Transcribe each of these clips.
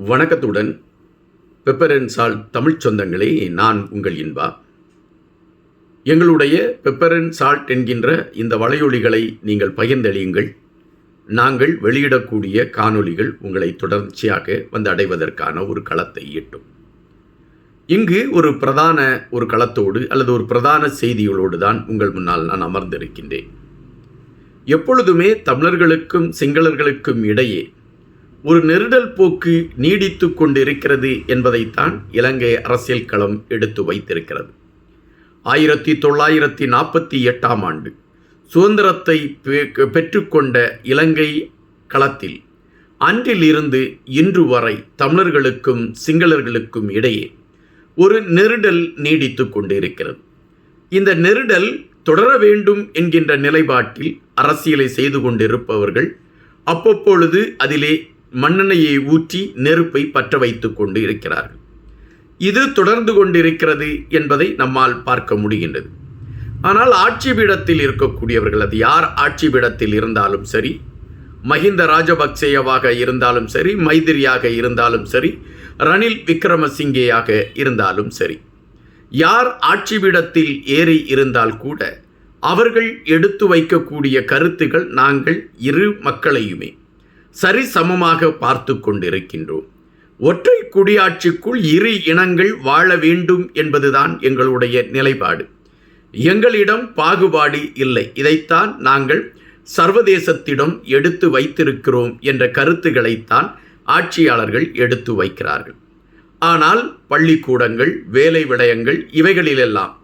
வணக்கத்துடன் பெப்பர் தமிழ் தமிழ்ச் சொந்தங்களே நான் உங்கள் இன்பா. எங்களுடைய பெப்பர் சால்ட் என்கின்ற இந்த வலையொலிகளை நீங்கள் பகிர்ந்தளியுங்கள் நாங்கள் வெளியிடக்கூடிய காணொளிகள் உங்களை தொடர்ச்சியாக வந்து அடைவதற்கான ஒரு களத்தை எட்டும் இங்கு ஒரு பிரதான ஒரு களத்தோடு அல்லது ஒரு பிரதான செய்திகளோடு தான் உங்கள் முன்னால் நான் அமர்ந்திருக்கின்றேன். எப்பொழுதுமே தமிழர்களுக்கும் சிங்களர்களுக்கும் இடையே ஒரு நெருடல் போக்கு நீடித்து கொண்டிருக்கிறது என்பதைத்தான் இலங்கை அரசியல் களம் எடுத்து வைத்திருக்கிறது. ஆயிரத்தி தொள்ளாயிரத்தி நாற்பத்தி எட்டாம் ஆண்டு சுதந்திரத்தை பெ- பெற்றுக்கொண்ட இலங்கை களத்தில் அன்றிலிருந்து இன்று வரை தமிழர்களுக்கும் சிங்களர்களுக்கும் இடையே ஒரு நெருடல் நீடித்து கொண்டிருக்கிறது. இந்த நெருடல் தொடர வேண்டும் என்கின்ற நிலைப்பாட்டில் அரசியலை செய்து கொண்டிருப்பவர்கள் அப்பப்பொழுது அதிலே மண்ணெண்ணெயை ஊற்றி நெருப்பை பற்ற வைத்து கொண்டு இருக்கிறார்கள். இது தொடர்ந்து கொண்டிருக்கிறது என்பதை நம்மால் பார்க்க முடிகின்றது. ஆனால் ஆட்சி பீடத்தில் இருக்கக்கூடியவர்கள் அது யார் ஆட்சி பீடத்தில் இருந்தாலும் சரி மஹிந்த ராஜபக்சேயவாக இருந்தாலும் சரி மைதிரியாக இருந்தாலும் சரி ரணில் விக்ரமசிங்கேயாக இருந்தாலும் சரி யார் ஆட்சி பீடத்தில் ஏறி இருந்தால் கூட அவர்கள் எடுத்து வைக்கக்கூடிய கருத்துகள் நாங்கள் இரு மக்களையுமே. சரிசமமாக பார்த்து கொண்டிருக்கின்றோம். ஒற்றை குடியாட்சிக்குள் இரு இனங்கள் வாழ வேண்டும் என்பதுதான் எங்களுடைய நிலைப்பாடு. எங்களிடம் பாகுபாடு இல்லை. இதைத்தான் நாங்கள் சர்வதேசத்திடம் எடுத்து வைத்திருக்கிறோம் என்ற கருத்துக்களைத்தான் ஆட்சியாளர்கள் எடுத்து வைக்கிறார்கள். ஆனால் பள்ளிக்கூடங்கள் வேலை விடயங்கள் இவைகளிலெல்லாம்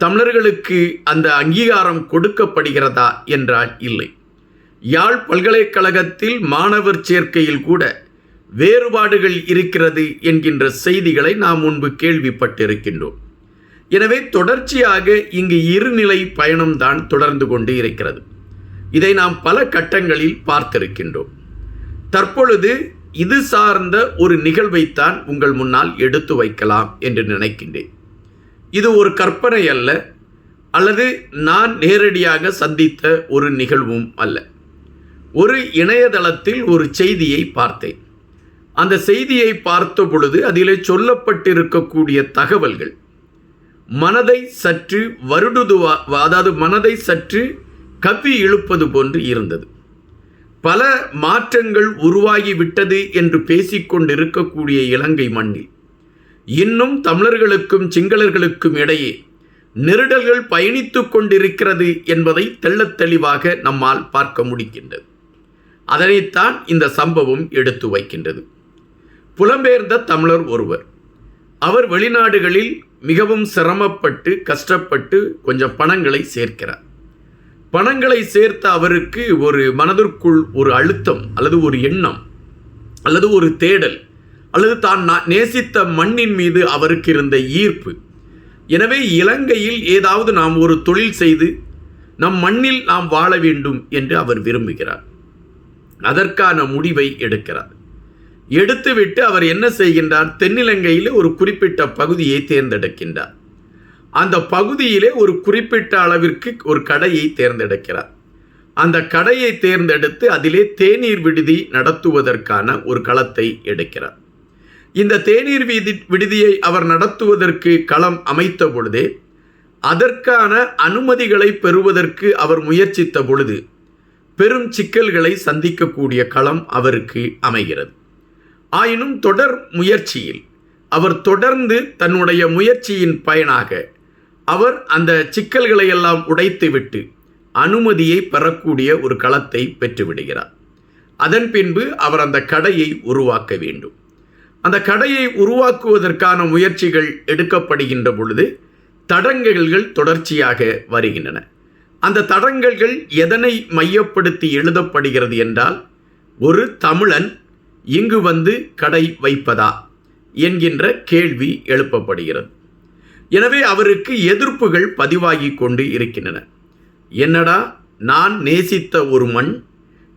தமிழர்களுக்கு அந்த அங்கீகாரம் கொடுக்கப்படுகிறதா என்றால் இல்லை. யாழ் பல்கலைக்கழகத்தில் மாணவர் சேர்க்கையில் கூட வேறுபாடுகள் இருக்கிறது என்கின்ற செய்திகளை நாம் முன்பு கேள்விப்பட்டிருக்கின்றோம். எனவே தொடர்ச்சியாக இங்கு இருநிலை பயணம்தான் தொடர்ந்து கொண்டு இருக்கிறது. இதை நாம் பல கட்டங்களில் பார்த்திருக்கின்றோம். தற்பொழுது இது சார்ந்த ஒரு நிகழ்வைத்தான் உங்கள் முன்னால் எடுத்து வைக்கலாம் என்று நினைக்கின்றேன். இது ஒரு கற்பனை அல்ல அல்லது நான் நேரடியாக சந்தித்த ஒரு நிகழ்வும் அல்ல. ஒரு இணையதளத்தில் ஒரு செய்தியை பார்த்தேன். அந்த செய்தியை பார்த்த பொழுது அதிலே சொல்லப்பட்டிருக்கக்கூடிய தகவல்கள் மனதை சற்று வருடுதுவா அதாவது மனதை சற்று கவ்வி இழுப்பது போன்று இருந்தது. பல மாற்றங்கள் உருவாகிவிட்டது என்று பேசிக்கொண்டிருக்கக்கூடிய இலங்கை மண்ணில் இன்னும் தமிழர்களுக்கும் சிங்களர்களுக்கும் இடையே நெருடல்கள் பயணித்து கொண்டிருக்கிறது என்பதை தெள்ளத் தெளிவாக நம்மால் பார்க்க முடிகின்றது. அதனைத்தான் இந்த சம்பவம் எடுத்து வைக்கின்றது. புலம்பெயர்ந்த தமிழர் ஒருவர். அவர் வெளிநாடுகளில் மிகவும் சிரமப்பட்டு கஷ்டப்பட்டு கொஞ்சம் பணங்களை சேர்க்கிறார். பணங்களை சேர்த்த அவருக்கு ஒரு மனதிற்குள் ஒரு அழுத்தம் அல்லது ஒரு எண்ணம் அல்லது ஒரு தேடல் அல்லது தான் நேசித்த மண்ணின் மீது அவருக்கு இருந்த ஈர்ப்பு. எனவே இலங்கையில் ஏதாவது நாம் ஒரு தொழில் செய்து நம் மண்ணில் நாம் வாழ வேண்டும் என்று அவர் விரும்புகிறார். அதற்கான முடிவை எடுக்கிறார். எடுத்துவிட்டு அவர் என்ன செய்கின்றார்? தென்னிலங்கையில் ஒரு குறிப்பிட்ட பகுதியை தேர்ந்தெடுக்கின்றார். அந்த பகுதியிலே ஒரு குறிப்பிட்ட அளவிற்கு ஒரு கடையை தேர்ந்தெடுக்கிறார். அந்த கடையை தேர்ந்தெடுத்து அதிலே தேநீர் விடுதி நடத்துவதற்கான ஒரு களத்தை எடுக்கிறார். இந்த தேநீர் வீதி விடுதியை அவர் நடத்துவதற்கு களம் அமைத்த பொழுதே அதற்கான அனுமதிகளை பெறுவதற்கு அவர் முயற்சித்த பொழுது பெரும் சிக்கல்களை சந்திக்கக்கூடிய களம் அவருக்கு அமைகிறது. ஆயினும் தொடர் முயற்சியில் அவர் தொடர்ந்து தன்னுடைய முயற்சியின் பயனாக அவர் அந்த சிக்கல்களை எல்லாம் உடைத்துவிட்டு அனுமதியை பெறக்கூடிய ஒரு களத்தை பெற்றுவிடுகிறார். அதன் பின்பு அவர் அந்த கடையை உருவாக்க வேண்டும். அந்த கடையை உருவாக்குவதற்கான முயற்சிகள் எடுக்கப்படுகின்ற பொழுது தடங்கல்கள் தொடர்ச்சியாக வருகின்றன. அந்த தடங்கல்கள் எதனை மையப்படுத்தி எழுதப்படுகிறது என்றால் ஒரு தமிழன் இங்கு வந்து கடை வைப்பதா என்கின்ற கேள்வி எழுப்பப்படுகிறது. எனவே அவருக்கு எதிர்ப்புகள் பதிவாகி கொண்டு இருக்கின்றன. என்னடா நான் நேசித்த ஒரு மண்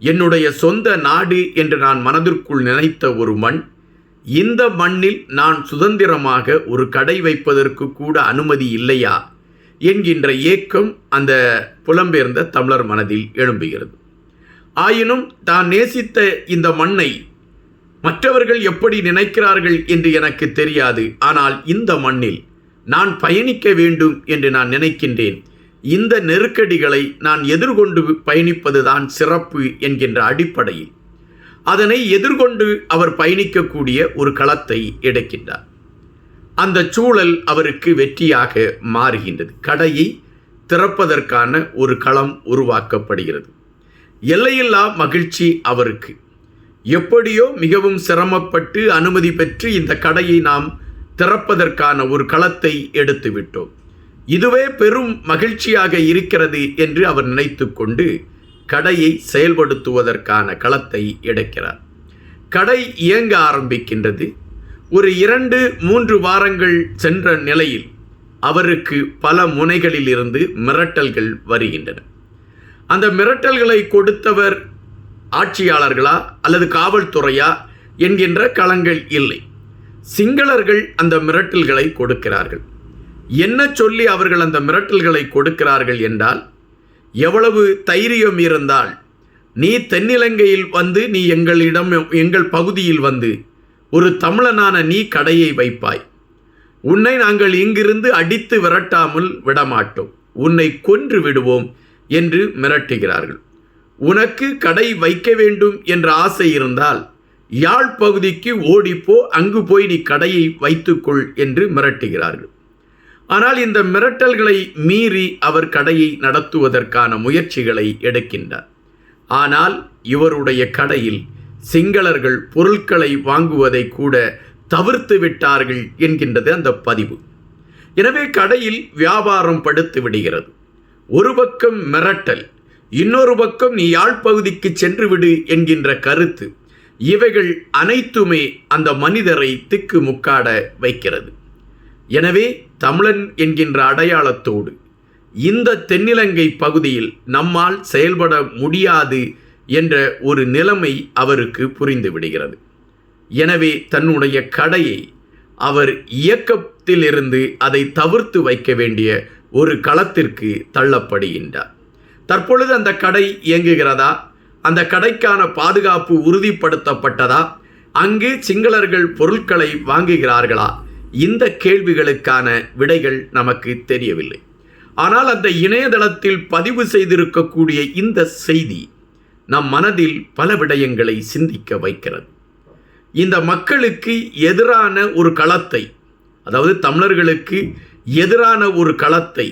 என்னுடைய சொந்த நாடு என்று நான் மனதிற்குள் நினைத்த ஒரு மண் இந்த மண்ணில் நான் சுதந்திரமாக ஒரு கடை வைப்பதற்கு கூட அனுமதி இல்லையா? என்கின்ற ஏக்கம் அந்த புலம்பெயர்ந்த தமிழர் மனதில் எழும்புகிறது. ஆயினும் தான் நேசித்த இந்த மண்ணை மற்றவர்கள் எப்படி நினைக்கிறார்கள் என்று எனக்கு தெரியாது. ஆனால் இந்த மண்ணில் நான் பயணிக்க வேண்டும் என்று நான் நினைக்கின்றேன். இந்த நெருக்கடிகளை நான் எதிர்கொண்டு பயணிப்பதுதான் சிறப்பு என்கின்ற அடிப்படையில். அதனை எதிர்கொண்டு அவர் பயணிக்கக்கூடிய ஒரு களத்தை எடுக்கின்றார். அந்த சூழல் அவருக்கு வெற்றியாக மாறுகின்றது. கடையை திறப்பதற்கான ஒரு களம் உருவாக்கப்படுகிறது. எல்லையில்லா மகிழ்ச்சி அவருக்கு. எப்படியோ மிகவும் சிரமப்பட்டு அனுமதி பெற்று இந்த கடையை நாம் திறப்பதற்கான ஒரு களத்தை எடுத்து விட்டோம். இதுவே பெரும் மகிழ்ச்சியாக இருக்கிறது என்று அவர் நினைத்து கொண்டு கடையை செயல்படுத்துவதற்கான களத்தை எடுக்கிறார். கடை இயங்க ஆரம்பிக்கின்றது. ஒரு இரண்டு மூன்று வாரங்கள் சென்ற நிலையில் அவருக்கு பல முனைகளில் இருந்து மிரட்டல்கள் வருகின்றன. அந்த மிரட்டல்களை கொடுத்தவர் ஆட்சியாளர்களா அல்லது காவல்துறையா என்கின்ற களங்கள் இல்லை. சிங்களர்கள் அந்த மிரட்டல்களை கொடுக்கிறார்கள். என்ன சொல்லி அவர்கள் அந்த மிரட்டல்களை கொடுக்கிறார்கள் என்றால் எவ்வளவு தைரியம் இருந்தால் நீ தென்னிலங்கையில் வந்து நீ எங்களிடம் எங்கள் பகுதியில் வந்து ஒரு தமிழனான நீ கடையை வைப்பாய். உன்னை நாங்கள் இங்கிருந்து அடித்து விரட்டாமல் விடமாட்டோம். உன்னை கொன்று விடுவோம் என்று மிரட்டுகிறார்கள். உனக்கு கடை வைக்க வேண்டும் என்ற ஆசை இருந்தால் யாழ் பகுதிக்கு ஓடிப்போ அங்கு போய் நீ கடையை வைத்துக்கொள் என்று மிரட்டுகிறார்கள். ஆனால் இந்த மிரட்டல்களை மீறி அவர் கடையை நடத்துவதற்கான முயற்சிகளை எடுக்கின்றார். ஆனால் இவருடைய கடையில் சிங்களர்கள் பொருட்களை வாங்குவதை கூட தவிர்த்து விட்டார்கள் என்கின்றது அந்த பதிவு. எனவே கடையில் வியாபாரம் படுத்து விடுகிறது. ஒரு பக்கம் மிரட்டல் இன்னொரு பக்கம் நீ யாழ்ப்பகுதிக்கு சென்று விடு என்கின்ற கருத்து. இவைகள் அனைத்துமே அந்த மனிதரை திக்கு முக்காட வைக்கிறது. எனவே தமிழன் என்கின்ற அடையாளத்தோடு இந்த தென்னிலங்கை பகுதியில் நம்மால் செயல்பட முடியாது என்ற ஒரு நிலைமை அவருக்கு புரிந்து விடுகிறது. எனவே தன்னுடைய கடையை அவர் இயக்கத்திலிருந்து அதை தவிர்த்து வைக்க வேண்டிய ஒரு களத்திற்கு தள்ளப்படுகின்றார். தற்பொழுது அந்த கடை இயங்குகிறதா? அந்த கடைக்கான பாதுகாப்பு உறுதிப்படுத்தப்பட்டதா? அங்கு சிங்களர்கள் பொருட்களை வாங்குகிறார்களா? இந்த கேள்விகளுக்கான விடைகள் நமக்கு தெரியவில்லை. ஆனால் அந்த இணையதளத்தில் பதிவு செய்திருக்கக்கூடிய இந்த செய்தி நம் மனதில் பல விடயங்களை சிந்திக்க வைக்கிறது. இந்த மக்களுக்கு எதிரான ஒரு களத்தை அதாவது தமிழர்களுக்கு எதிரான ஒரு களத்தை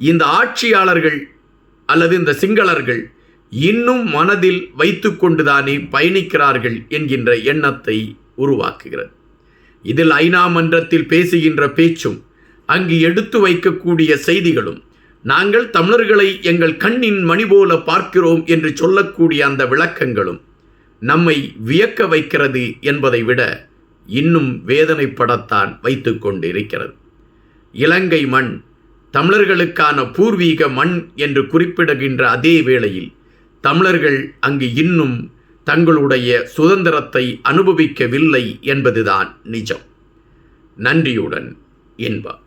இந்த ஆட்சியாளர்கள் அல்லது இந்த சிங்களர்கள் இன்னும் மனதில் வைத்து கொண்டுதானே பயணிக்கிறார்கள் என்கின்ற எண்ணத்தை உருவாக்குகிறது. இதில் ஐநா மன்றத்தில் பேசுகின்ற பேச்சும் அங்கு எடுத்து வைக்கக்கூடிய செய்திகளும் நாங்கள் தமிழர்களை எங்கள் கண்ணின் மணி போல பார்க்கிறோம் என்று சொல்லக்கூடிய அந்த விளக்கங்களும் நம்மை வியக்க வைக்கிறது என்பதை விட இன்னும் வேதனைப்படத்தான் வைத்து கொண்டிருக்கிறது. இலங்கை மண் தமிழர்களுக்கான பூர்வீக மண் என்று குறிப்பிடுகின்ற அதே வேளையில் தமிழர்கள் அங்கு இன்னும் தங்களுடைய சுதந்திரத்தை அனுபவிக்கவில்லை என்பதுதான் நிஜம். நன்றியுடன் இன்பம்.